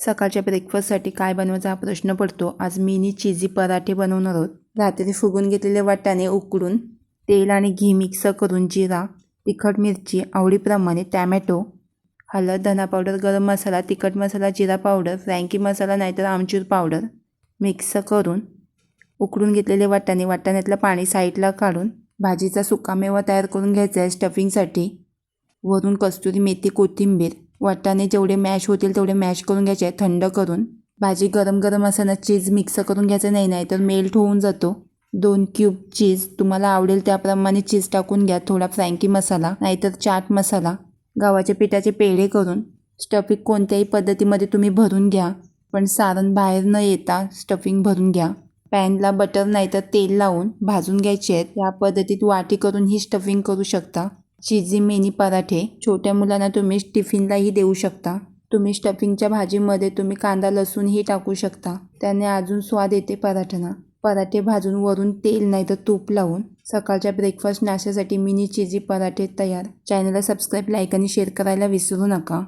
सकाळच्या ब्रेकफास्टसाठी काय बनवायचा हा प्रश्न पडतो. आज मिनी चिझी पराठे बनवणार आहोत. रात्री फुगून घेतलेले वाटाणे उकडून तेल आणि घी मिक्स करून जिरा तिखट मिरची आवडीप्रमाणे टॅमॅटो हळद धना पावडर गरम मसाला तिखट मसाला जिरा पावडर फ्रँकी मसाला नाहीतर आमचूर पावडर मिक्स करून उकडून घेतलेले वाटाणे वाटाण्यातलं पाणी साईडला काढून भाजीचा सुकामेवा तयार करून घ्यायचा आहे स्टफिंगसाठी वरून कस्तुरी मेथी कोथिंबीर वाटाणे जेवढे मॅश होतील तेवढे मॅश करून घ्यायचे थंड करून. भाजी गरम गरम असताना चीज मिक्स करून घ्यायचं नाही नाही तर मेल्ट होऊन जातो. दोन क्यूब चीज तुम्हाला आवडेल त्याप्रमाणे चीज टाकून घ्या थोडा फ्रँकी मसाला नाहीतर चाट मसाला. गव्हाच्या पिठाचे पेढे करून स्टफिंग कोणत्याही पद्धतीमध्ये तुम्ही भरून घ्या पण सारण बाहेर न येता स्टफिंग भरून घ्या. पॅनला बटर नाहीतर तेल लावून भाजून घ्यायचे आहेत. या पद्धतीत वाटी करून ही स्टफिंग करू शकता. चिझी मिनी पराठे छोट्या मुलांना तुम्ही टिफिनलाही देऊ शकता. तुम्ही स्टफिंगच्या भाजीमध्ये तुम्ही कांदा लसूणही टाकू शकता. त्याने अजून स्वाद येते पराठ्यांना. पराठे भाजून वरून तेल नाही तर तूप लावून सकाळच्या ब्रेकफास्ट नाश्त्यासाठी मिनी चिझी पराठे तयार. चॅनलला सबस्क्राईब लाईक आणि शेअर करायला विसरू नका.